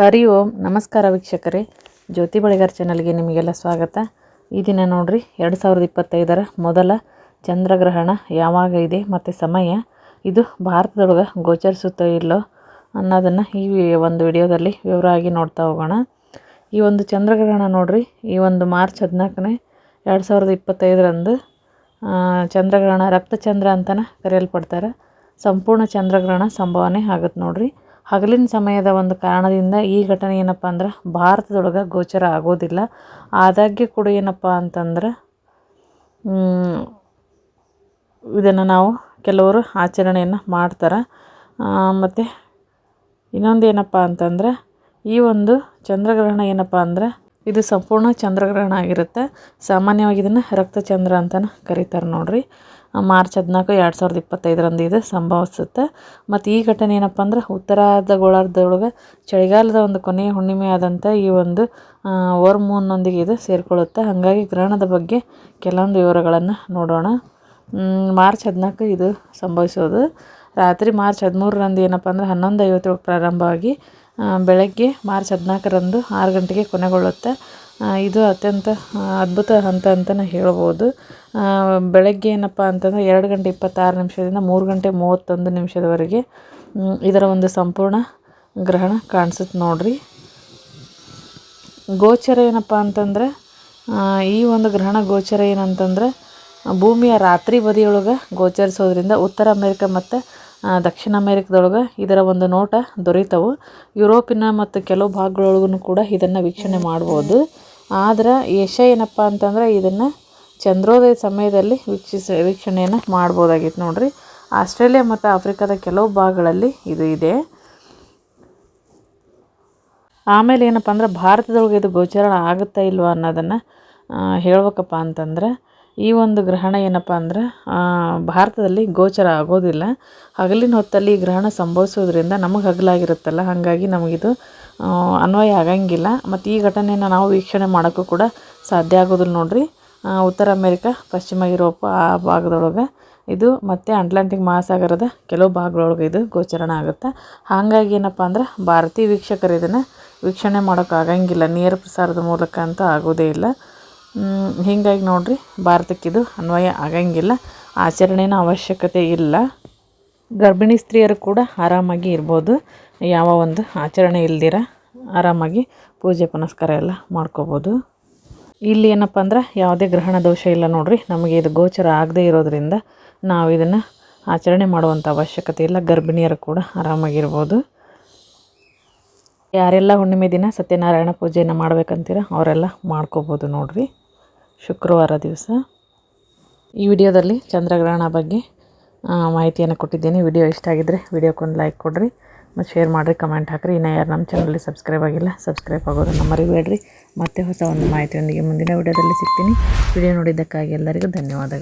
ಹರಿ ಓಂ. ನಮಸ್ಕಾರ ವೀಕ್ಷಕರೇ. ಜ್ಯೋತಿ ಬಳಿಗಾರ್ ಚಾನಲ್ಗೆ ನಿಮಗೆಲ್ಲ ಸ್ವಾಗತ. ಈ ದಿನ ನೋಡಿರಿ, ಎರಡು ಸಾವಿರದ ಇಪ್ಪತ್ತೈದರ ಮೊದಲ ಚಂದ್ರಗ್ರಹಣ ಯಾವಾಗ ಇದೆ ಮತ್ತು ಸಮಯ. ಇದು ಭಾರತದೊಳಗೆ ಗೋಚರಿಸುತ್ತೋ ಇಲ್ಲೋ ಅನ್ನೋದನ್ನು ಈ ಒಂದು ವಿಡಿಯೋದಲ್ಲಿ ವಿವರವಾಗಿ ನೋಡ್ತಾ ಹೋಗೋಣ. ಈ ಒಂದು ಚಂದ್ರಗ್ರಹಣ ನೋಡಿರಿ, ಈ ಒಂದು ಮಾರ್ಚ್ ಹದಿನಾಲ್ಕನೇ ಎರಡು ಸಾವಿರದ ಇಪ್ಪತ್ತೈದರಂದು ಚಂದ್ರಗ್ರಹಣ ರಕ್ತಚಂದ್ರ ಅಂತಲೇ ಕರೆಯಲ್ಪಡ್ತಾರೆ. ಸಂಪೂರ್ಣ ಚಂದ್ರಗ್ರಹಣ ಸಂಭವನೆ ಆಗುತ್ತೆ ನೋಡ್ರಿ. ಹಗಲಿನ ಸಮಯದ ಒಂದು ಕಾರಣದಿಂದ ಈ ಘಟನೆ ಏನಪ್ಪ ಅಂದ್ರೆ ಭಾರತದೊಳಗೆ ಗೋಚರ ಆಗೋದಿಲ್ಲ. ಆದಾಗ್ಯೂ ಕೂಡ ಏನಪ್ಪ ಅಂತಂದ್ರೆ ಇದನ್ನು ನಾವು ಕೆಲವರು ಆಚರಣೆಯನ್ನು ಮಾಡ್ತಾರೆ. ಮತ್ತು ಇನ್ನೊಂದು ಏನಪ್ಪ ಅಂತಂದರೆ, ಈ ಒಂದು ಚಂದ್ರಗ್ರಹಣ ಏನಪ್ಪ ಅಂದರೆ, ಇದು ಸಂಪೂರ್ಣ ಚಂದ್ರಗ್ರಹಣ ಆಗಿರುತ್ತೆ. ಸಾಮಾನ್ಯವಾಗಿ ಇದನ್ನು ರಕ್ತಚಂದ್ರ ಅಂತಲೇ ಕರೀತಾರೆ ನೋಡಿರಿ. ಮಾರ್ಚ್ ಹದಿನಾಲ್ಕು ಎರಡು ಸಾವಿರದ ಇಪ್ಪತ್ತೈದರಂದು ಇದು ಸಂಭವಿಸುತ್ತೆ. ಮತ್ತು ಈ ಘಟನೆ ಏನಪ್ಪ ಅಂದ್ರೆ ಉತ್ತರಾರ್ಧ ಗೋಳಾರ್ಧದೊಳಗೆ ಚಳಿಗಾಲದ ಒಂದು ಕೊನೆಯ ಹುಣ್ಣಿಮೆ ಆದಂಥ ಈ ಒಂದು ಓರ್ ಮೂನ್ನೊಂದಿಗೆ ಇದು ಸೇರಿಕೊಳ್ಳುತ್ತೆ. ಹಾಗಾಗಿ ಗ್ರಹಣದ ಬಗ್ಗೆ ಕೆಲವೊಂದು ವಿವರಗಳನ್ನು ನೋಡೋಣ. ಮಾರ್ಚ್ ಹದಿನಾಲ್ಕು ಇದು ಸಂಭವಿಸೋದು. ರಾತ್ರಿ ಮಾರ್ಚ್ ಹದಿಮೂರರಂದು ಏನಪ್ಪ ಅಂದ್ರೆ ಹನ್ನೊಂದು ಐವತ್ತೇಳು ಪ್ರಾರಂಭವಾಗಿ ಬೆಳಗ್ಗೆ ಮಾರ್ಚ್ ಹದಿನಾಲ್ಕರಂದು ಆರು ಗಂಟೆಗೆ ಕೊನೆಗೊಳ್ಳುತ್ತೆ. ಇದು ಅತ್ಯಂತ ಅದ್ಭುತ ಹಂತ ಅಂತಲೇ ಹೇಳ್ಬೋದು. ಬೆಳಗ್ಗೆ ಏನಪ್ಪ ಅಂತಂದರೆ ಎರಡು ಗಂಟೆ ಇಪ್ಪತ್ತಾರು ನಿಮಿಷದಿಂದ ಮೂರು ಗಂಟೆ ಮೂವತ್ತೊಂದು ನಿಮಿಷದವರೆಗೆ ಇದರ ಒಂದು ಸಂಪೂರ್ಣ ಗ್ರಹಣ ಕಾಣಿಸುತ್ತೆ ನೋಡ್ರಿ. ಗೋಚರ ಏನಪ್ಪ ಅಂತಂದ್ರೆ ಈ ಒಂದು ಗ್ರಹಣ ಗೋಚರ ಏನಂತಂದ್ರೆ, ಭೂಮಿಯ ರಾತ್ರಿ ಬದಿಯೊಳಗೆ ಗೋಚರಿಸೋದ್ರಿಂದ ಉತ್ತರ ಅಮೇರಿಕ ಮತ್ತು ದಕ್ಷಿಣ ಅಮೇರಿಕದೊಳಗೆ ಇದರ ಒಂದು ನೋಟ ದೊರೀತವು. ಯುರೋಪಿನ ಮತ್ತು ಕೆಲವು ಭಾಗಗಳೊಳಗೂ ಕೂಡ ಇದನ್ನು ವೀಕ್ಷಣೆ ಮಾಡ್ಬೋದು. ಆದ್ರೆ ಯಶ ಏನಪ್ಪ ಅಂತಂದ್ರೆ ಇದನ್ನು ಚಂದ್ರೋದಯ ಸಮಯದಲ್ಲಿ ವೀಕ್ಷಿಸ, ವೀಕ್ಷಣೆಯನ್ನು ಮಾಡ್ಬೋದಾಗಿತ್ತು ನೋಡ್ರಿ. ಆಸ್ಟ್ರೇಲಿಯಾ ಮತ್ತು ಆಫ್ರಿಕಾದ ಕೆಲವು ಭಾಗಗಳಲ್ಲಿ ಇದು ಇದೆ. ಆಮೇಲೆ ಏನಪ್ಪ ಅಂದ್ರೆ ಭಾರತದೊಳಗೆ ಇದು ಗೋಚರ ಆಗುತ್ತಾ ಇಲ್ವಾ ಅನ್ನೋದನ್ನು ಹೇಳ್ಬೇಕಪ್ಪ ಅಂತಂದ್ರೆ ಈ ಒಂದು ಗ್ರಹಣ ಏನಪ್ಪ ಅಂದ್ರೆ ಭಾರತದಲ್ಲಿ ಗೋಚರ ಆಗೋದಿಲ್ಲ. ಹಗಲಿನ ಹೊತ್ತಲ್ಲಿ ಗ್ರಹಣ ಸಂಭವಿಸೋದ್ರಿಂದ ನಮಗೆ ಹಗಲಾಗಿರುತ್ತಲ್ಲ, ಹಾಗಾಗಿ ನಮಗಿದು ಅನ್ವಯ ಆಗಂಗಿಲ್ಲ. ಮತ್ತು ಈ ಘಟನೆಯನ್ನು ನಾವು ವೀಕ್ಷಣೆ ಮಾಡೋಕ್ಕೂ ಕೂಡ ಸಾಧ್ಯ ಆಗೋದಿಲ್ಲ ನೋಡ್ರಿ. ಉತ್ತರ ಅಮೇರಿಕಾ, ಪಶ್ಚಿಮ ಯುರೋಪ್ ಆ ಭಾಗದೊಳಗೆ ಇದು ಮತ್ತು ಅಟ್ಲಾಂಟಿಕ್ ಮಹಾಸಾಗರದ ಕೆಲವು ಭಾಗಗಳೊಳಗೆ ಇದು ಗೋಚರಣ ಆಗುತ್ತೆ? ಹಾಗಾಗಿ ಏನಪ್ಪ ಅಂದ್ರೆ, ಭಾರತೀಯ ವೀಕ್ಷಕರು ಇದನ್ನು ವೀಕ್ಷಣೆ ಮಾಡೋಕ್ಕಾಗಂಗಿಲ್ಲ ನೇರ ಪ್ರಸಾರದ ಮೂಲಕ ಅಂತ ಆಗೋದೇ ಇಲ್ಲ. ಹೀಗಾಗಿ ನೋಡ್ರಿ ಭಾರತಕ್ಕಿದು ಅನ್ವಯ ಆಗಂಗಿಲ್ಲ. ಆಚರಣೆನ ಅವಶ್ಯಕತೆ ಇಲ್ಲ. ಗರ್ಭಿಣಿ ಸ್ತ್ರೀಯರು ಕೂಡ ಆರಾಮಾಗಿ ಇರ್ಬೋದು. ಯಾವ ಒಂದು ಆಚರಣೆ ಇಲ್ದಿರ ಆರಾಮಾಗಿ ಪೂಜೆ ಪುನಸ್ಕಾರ ಎಲ್ಲ ಮಾಡ್ಕೋಬೋದು. ಇಲ್ಲಿ ಏನಪ್ಪ ಅಂದ್ರೆ, ಯಾವುದೇ ಗ್ರಹಣ ದೋಷ ಇಲ್ಲ ನೋಡ್ರಿ. ನಮಗೆ ಇದು ಗೋಚರ ಆಗದೇ ಇರೋದ್ರಿಂದ ನಾವು ಇದನ್ನು ಆಚರಣೆ ಮಾಡುವಂಥ ಅವಶ್ಯಕತೆ ಇಲ್ಲ. ಗರ್ಭಿಣಿಯರು ಕೂಡ ಆರಾಮಾಗಿರ್ಬೋದು ಯಾರೆಲ್ಲ ಹುಣ್ಣಿಮೆ ದಿನ ಸತ್ಯನಾರಾಯಣ ಪೂಜೆಯನ್ನು ಮಾಡ್ಬೇಕಂತೀರ, ಅವರೆಲ್ಲ ಮಾಡ್ಕೋಬೋದು ನೋಡ್ರಿ. ಶುಕ್ರವಾರ ದಿವಸ. ಈ ವಿಡಿಯೋದಲ್ಲಿ ಚಂದ್ರಗ್ರಹಣ ಬಗ್ಗೆ ಮಾಹಿತಿಯನ್ನು ಕೊಟ್ಟಿದ್ದೇನೆ. ವಿಡಿಯೋ ಇಷ್ಟ ಆಗಿದ್ದರೆ ವಿಡಿಯೋಕ್ಕೊಂದು ಲೈಕ್ ಕೊಡಿರಿ, ಮತ್ತು ಶೇರ್ ಮಾಡಿರಿ, ಕಮೆಂಟ್ ಹಾಕಿರಿ. ಇನ್ನು ಯಾರು ನಮ್ಮ ಚಾನಲ್ಗೆ ಸಬ್ಸ್ಕ್ರೈಬ್ ಆಗಿಲ್ಲ ಸಬ್ಸ್ಕ್ರೈಬ್ ಆಗೋದನ್ನು ಮರಿಬೇಡ್ರಿ. ಮತ್ತೆ ಹೊಸ ಒಂದು ಮಾಹಿತಿಯೊಂದಿಗೆ ಮುಂದಿನ ವಿಡಿಯೋದಲ್ಲಿ ಸಿಗ್ತೀನಿ. ವಿಡಿಯೋ ನೋಡಿದ್ದಕ್ಕಾಗಿ ಎಲ್ಲರಿಗೂ ಧನ್ಯವಾದಗಳು.